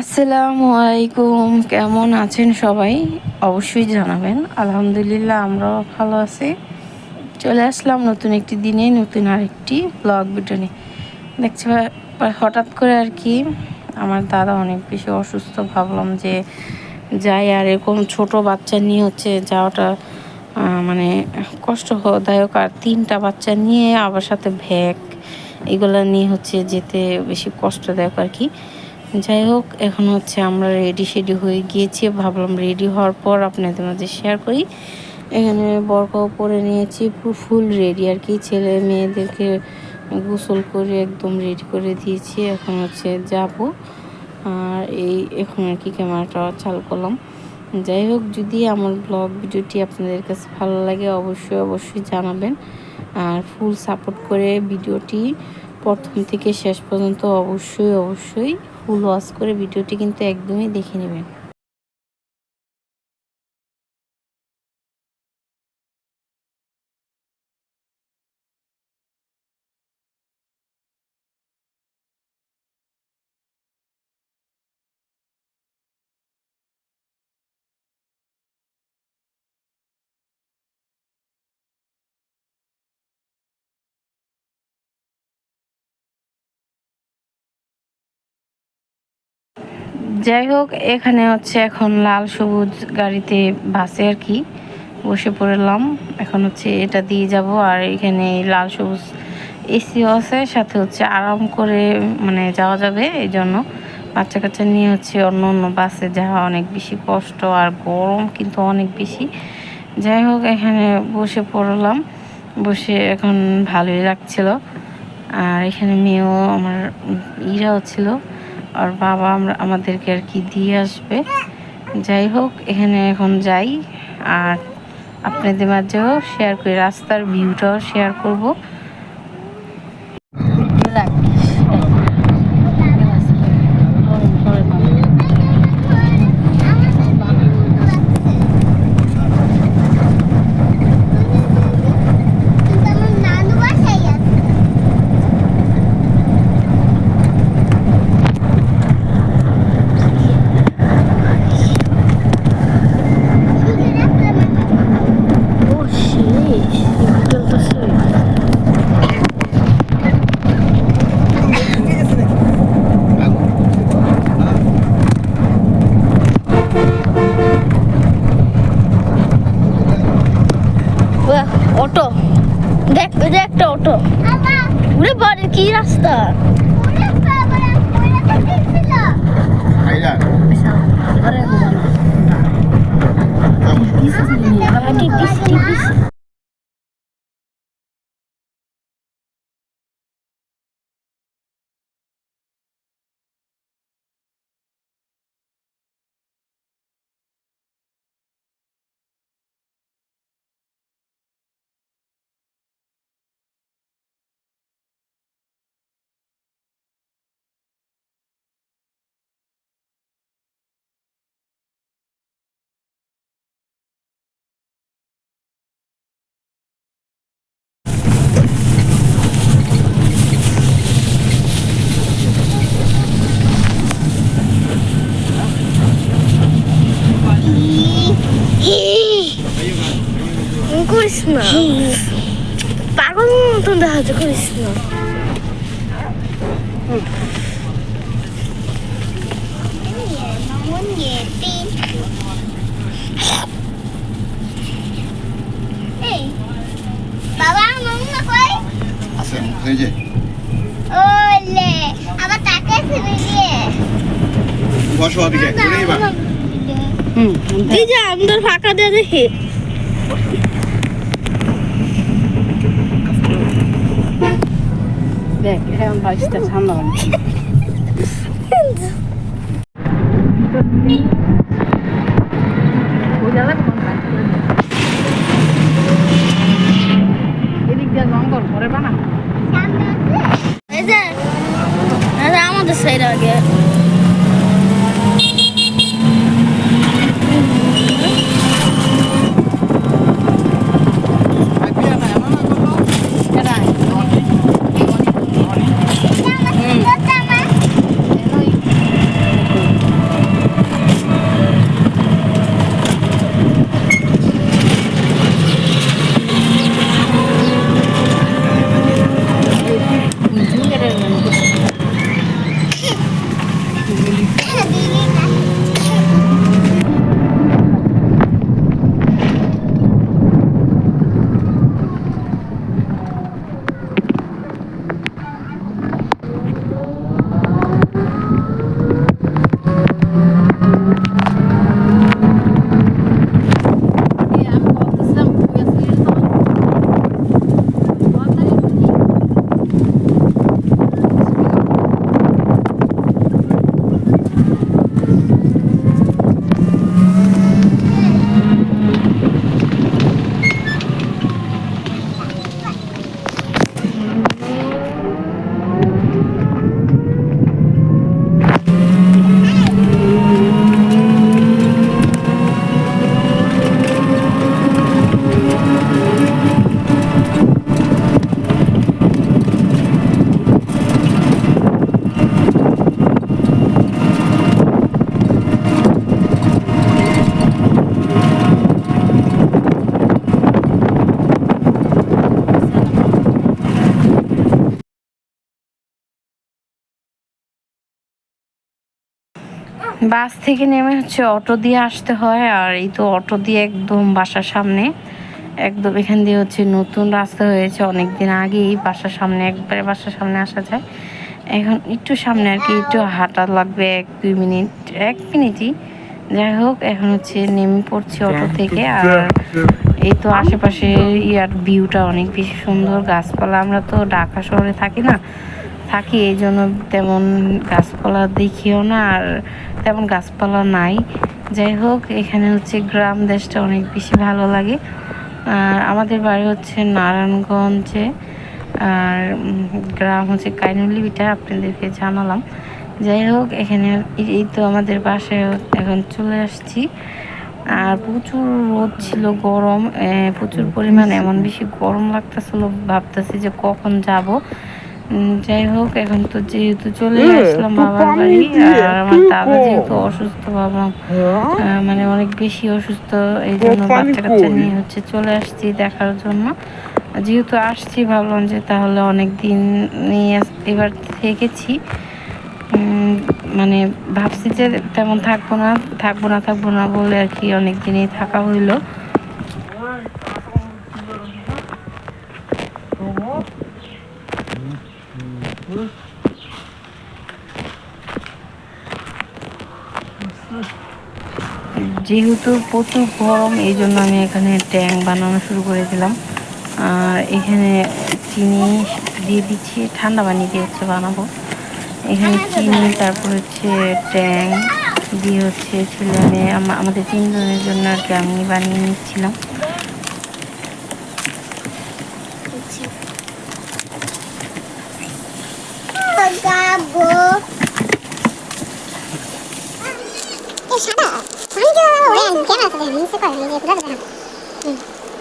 আসসালামু আলাইকুম, কেমন আছেন সবাই? অবশ্যই জানাবেন। আলহামদুলিল্লাহ, আমরাও ভালো আছি। চলে আসলাম নতুন একটি দিনে, নতুন আরেকটি ব্লগ ভিডিও দেখছি হঠাৎ করে আর কি আমার দাদা অনেক বেশি অসুস্থ, ভাবলাম যে যাই আর এরকম ছোট বাচ্চা নিয়ে হচ্ছে যাওয়াটা মানে কষ্টদায়ক। আর তিনটা বাচ্চা নিয়ে আবার সাথে ভ্যাক, এগুলো নিয়ে হচ্ছে যেতে বেশি কষ্টদায়ক আর কি। যাই হোক, এখন হচ্ছে আমরা রেডি শেডি হয়ে গিয়েছি। ভাবলাম রেডি হওয়ার পর আপনাদের মাঝে শেয়ার করি। এখানে বরকাও পরে নিয়েছি ফুল রেডি আর কি। ছেলে মেয়েদেরকে গোসল করে একদম রেডি করে দিয়েছি। এখন হচ্ছে যাব। আর এই এখন আর কি ক্যামেরাটা চালু করলাম। যাই হোক, যদি আমার ব্লগ ভিডিওটি আপনাদের কাছে ভালো লাগে, অবশ্যই অবশ্যই জানাবেন। আর ফুল সাপোর্ট করে ভিডিওটি প্রথম থেকে শেষ পর্যন্ত অবশ্যই অবশ্যই ফুল ওয়াশ করে ভিডিওটি কিন্তু একদমই দেখে নেবেন। যাই হোক, এখানে হচ্ছে এখন লাল সবুজ গাড়িতে বাসে আর কি বসে পড়লাম। এখন হচ্ছে এটা দিয়ে যাব, আর এখানে লাল সবুজ এসিও আছে, সাথে হচ্ছে আরাম করে মানে যাওয়া যাবে এই জন্য বাচ্চা কাচ্চা নিয়ে হচ্ছে অন্য অন্য বাসে যাওয়া অনেক বেশি কষ্ট আর গরম কিন্তু অনেক বেশি। যাই হোক, এখানে বসে পড়লাম, বসে এখন ভালোই লাগছিল। আর এখানে মেয়েও আমার ইরাও ছিল। আর বাবা আমরা আমাদেরকে আর কি দিয়ে আসবে। যাই হোক, এখানে এখন যাই আর আপনাদের মাঝেও শেয়ার করি। রাস্তার ভিউটাও শেয়ার করব কিন্তু আমার নানু বাসায় আছে অটো দেখ ওই যে একটা অটো আবার উড়ে বাড়ি কি রাস্তা ওরে বাবা ওরে না পাগল মতন দেখা যাচ্ছে করিস না বাবা মামুন কই? আছে এই যে। ওলে আবার তাকে বসো ওদিকে ঘুরে এই যে ফাঁকা দিয়ে দেখি। দেখ এখন বাইশটা ঠান্ডা মানে এদিক বাস থেকে নেমে হচ্ছে অটো দিয়ে আসতে হয় আর এই তো অটো দিয়ে একদম বাসার সামনে। একদম এখান দিয়ে হচ্ছে নতুন রাস্তা হয়েছে অনেক দিন আগেই বাসার সামনে একবারে বাসার সামনে আসা যায়। এখন একটু সামনে আর কি একটু হাঁটা লাগবে এক দুই মিনিট এক মিনিটই। যাই হোক এখন হচ্ছে নেমে পড়ছি অটো থেকে আর এই তো আশেপাশে ইয়ার ভিউটা অনেক বেশি সুন্দর গাছপালা আমরা তো ঢাকা শহরে থাকি না থাকি এই জন্য তেমন গাছপালা দেখিও না আর তেমন গাছপালা নাই। যাই হোক, এখানে হচ্ছে গ্রাম দেশটা অনেক বেশি ভালো লাগে। আর আমাদের বাড়ি হচ্ছে নারায়ণগঞ্জে। আর গ্রাম হচ্ছে কাইনুলিবিটা আপনাদেরকে জানালাম। যাই হোক, এখানে এই- তো আমাদের বাসায় এখন চলে আসছি। আর প্রচুর রোদ ছিল, গরম। প্রচুর পরিমাণ, এমন বেশি গরম লাগতেছিল, ভাবতেছি যে কখন যাব। যাই হোক এখন তো যেহেতু চলে আসলাম বাবার বাড়ি আর আমার দাদা যেহেতু অসুস্থ ভাবলাম আহ, মানে অনেক বেশি অসুস্থ এই জন্য বাচ্চা কাচ্চা নিয়ে হচ্ছে চলে আসছি দেখার জন্য। যেহেতু আসছি ভাবলাম যে তাহলে অনেক দিন নিয়ে এবার থেকেছি। মানে ভাবছি যে তেমন থাকব না থাকব না থাকব না বলে আর কি অনেক দিনই থাকা হইল। যেহেতু প্রচুর গরম এই জন্য আমি এখানে ট্যাং বানানো শুরু করেছিলাম। আর এখানে চিনি দিয়ে দিচ্ছি ঠান্ডা পানি দিয়ে হচ্ছে বানাবো। এখানে চিনি তারপর হচ্ছে ট্যাং দিয়ে হচ্ছে ছেলে মেয়ে আমাদের তিনজনের জন্য আর কি আমি বানিয়ে নিচ্ছিলাম যাব এ সাদা পানি তো ওরে কেন আছে নিচে করে নিয়ে পুরো দেখা দেখা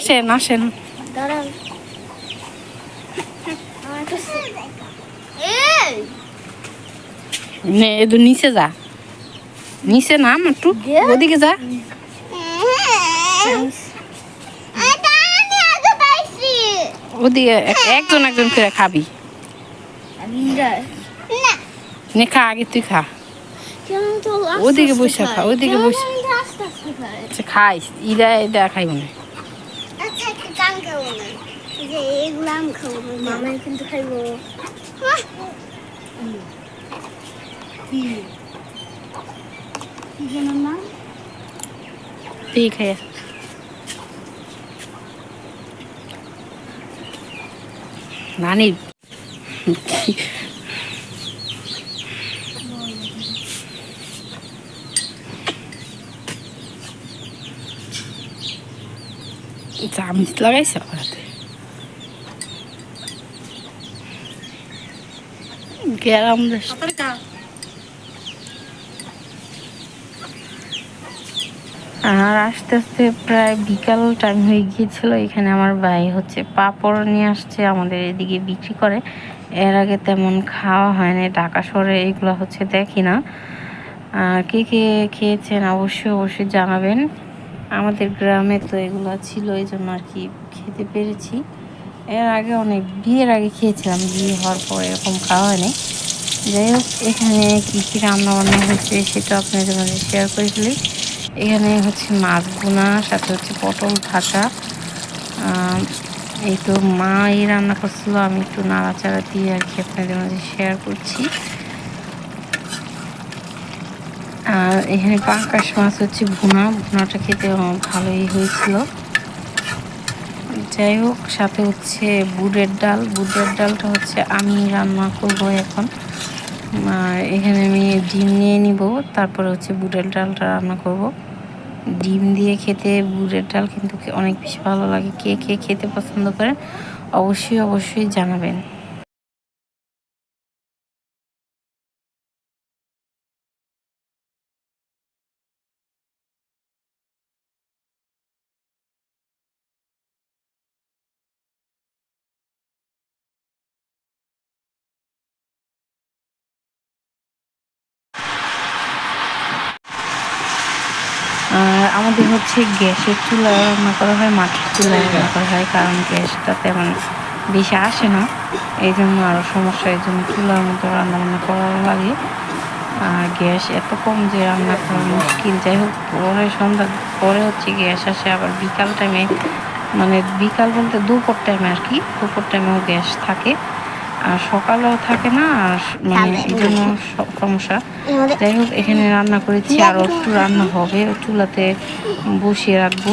আসেন আসেন। নে এদু নিচে যা। নিচে নাম একটু ওদিকে যা। ওদিকে এক- একজন একজন করে খাবি। নে। খা আগে তুই খা। ওদিকে বসে খা ওদিকে বসে। খাই আচ্ছা, খাইস। ইরা এটা খাইব না। খাব না যে এগুলো আমি খাব মামা কিন্তু খাইবো। কি? যেন নাম? তুই খাইয়া। নানি চামিচ লাগাইছ হাতে গেলাম আর আস্তে আস্তে প্রায় বিকাল টাইম হয়ে গিয়েছিল এখানে আমার ভাই হচ্ছে পাপড় নিয়ে আসছে আমাদের এদিকে বিক্রি করে। এর আগে তেমন খাওয়া হয়নি ঢাকা শহরে এগুলো হচ্ছে দেখি না। আর কে কে খেয়েছেন অবশ্যই অবশ্যই জানাবেন। আমাদের গ্রামে তো এগুলো ছিল, এই জন্য আর কি খেতে পেরেছি। এর আগে অনেক, বিয়ের আগে খেয়েছিলাম, বিয়ে হওয়ার পর এরকম খাওয়া হয়নি। যাই হোক, এখানে কী কী রান্না বান্না হয়েছে সেটা আপনাদের মাঝে শেয়ার করে ফেলি। এখানে হচ্ছে মাছ বোনা সাথে হচ্ছে পটল ভাজা। এই তো মা এই রান্না করছিল, আমি একটু নাড়াচাড়া দিয়ে আর কি আপনাদের মাঝে শেয়ার করছি। আর এখানে পাঙ্কাশ মাছ হচ্ছে ভুনা। ভুনাটা খেতে ভালোই হয়েছিল। যাই হোক, সাথে হচ্ছে বুটের ডাল। বুটের ডালটা হচ্ছে আমি রান্না করব এখন। এখানে আমি ডিম নিয়ে নিব। তারপরে হচ্ছে বুটের ডালটা রান্না করব। ডিম দিয়ে খেতে বুড়ের ডাল কিন্তু অনেক বেশি ভালো লাগে। কে কে খেতে পছন্দ করেন অবশ্যই অবশ্যই জানাবেন। আর আমাদের হচ্ছে গ্যাসের চুলা রান্না করা হয় মাটির চুলায় রান্না করা হয় কারণ গ্যাসটা তেমন বেশি আসে না। এই জন্য আরও সমস্যা এই জন্য চুলার মতো রান্না বান্না করা লাগে। আর গ্যাস এত কম যে রান্না করা মুশকিল। যাই হোক পরে সন্ধ্যা পরে হচ্ছে গ্যাস আসে আবার বিকাল টাইমে মানে বিকাল বলতে দুপুর টাইমে আর কি দুপুর টাইমেও গ্যাস থাকে। আর সকালেও থাকে না আর মানে এই জন্য সমস্যা। যাই হোক এখানে রান্না করেছি আর একটু রান্না হবে চুলাতে বসিয়ে রাখব।